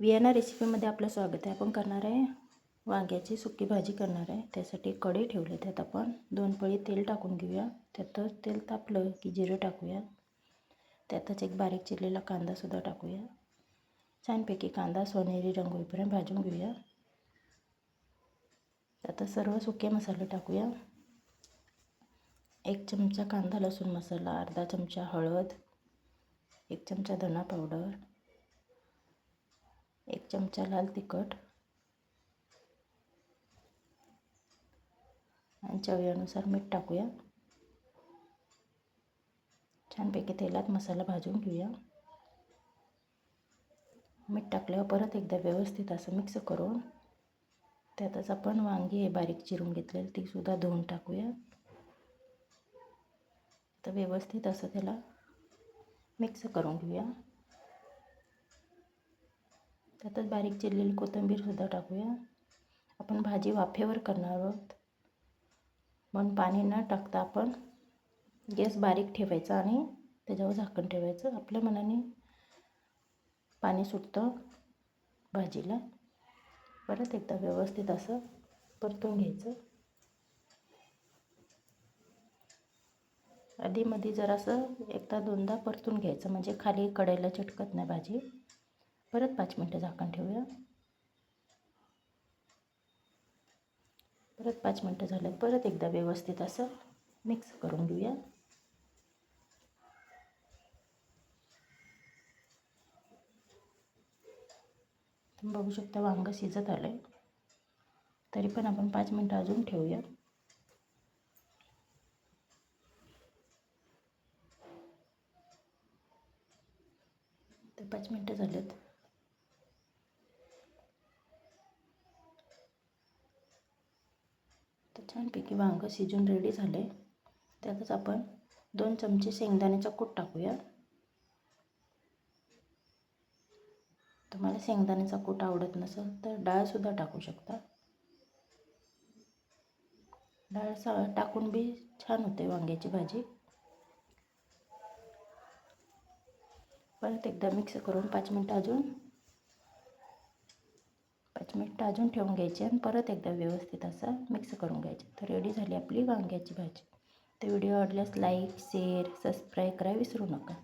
Vienna रेसिपीमध्ये आपलं स्वागत आहे. आपण करणार आहे वांग्याची सुकी भाजी करणार आहे. त्यासाठी कढई ठेवले त्यात आपण. दोन पळी तेल टाकून घेऊया. त्यातच तेल तापलं की जिरं टाकूया. त्यातच एक बारीक चिरलेला कांदासुद्धा टाकूया. छानपैकी कांदा सोनेरी रंग होईपर्यंत भाजून घेऊया. त्यातच सर्व सुके मसाले टाकूया. एक चमचा कांदा लसूण मसाला अर्धा चमचा हळद एक चमचा धना पावडर एक चमचा लाल तिखट. आणि चवीनुसार मीठ टाकूया. छानपैकी तेलात मसाला भाजून घेऊया. मीठ टाकल्यावर परत एकदा व्यवस्थित असं मिक्स करून त्यातच आपण वांगी हे बारीक चिरून घेतलेली तीसुद्धा धुवून टाकूया. तर व्यवस्थित असं त्याला मिक्स करून घेऊया. त्यातच बारीक चिरलेली कोथिंबीरसुद्धा टाकूया. आपण भाजी वाफेवर करणार आहोत. म्हणून पाणी न टाकता आपण गॅस बारीक ठेवायचा आणि त्याच्यावर झाकण ठेवायचं. आपल्या मनाने पाणी सुटतं भाजीला. परत एकदा व्यवस्थित असं परतून घ्यायचं. आधीमध्ये जरासं एकदा दोनदा परतून घ्यायचं. म्हणजे खाली कढईला चिटकत नाही भाजी. परत पाच मिनटं झाकण ठेवूया. परत पाच मिनटं झालं परत एकदा व्यवस्थित असं मिक्स करून घेऊया. तुम्ही बघू शकता वांगं शिजत आलं आहे तरी पण आपण पाच मिनटं अजून ठेवूया. तर पाच मिनटं झालेत. छानपैकी वांगं शिजून रेडी झाले त्यातच आपण दोन चमचे शेंगदाण्याचा कूट टाकूया. तुम्हाला शेंगदाण्याचा कूट आवडत नसेल तर डाळसुद्धा टाकू शकता. डाळ सा टाकून बी छान होते वांग्याची भाजी. परत एकदा मिक्स करून पाच मिनटं अजून पाच मिनटं अजून ठेवून घ्यायची आणि परत एकदा व्यवस्थित असं मिक्स करून घ्यायचे. तर रेडी झाली आपली वांग्याची भाजी. तर व्हिडिओ आवडल्यास लाईक शेअर सबस्क्राईब करा विसरू नका.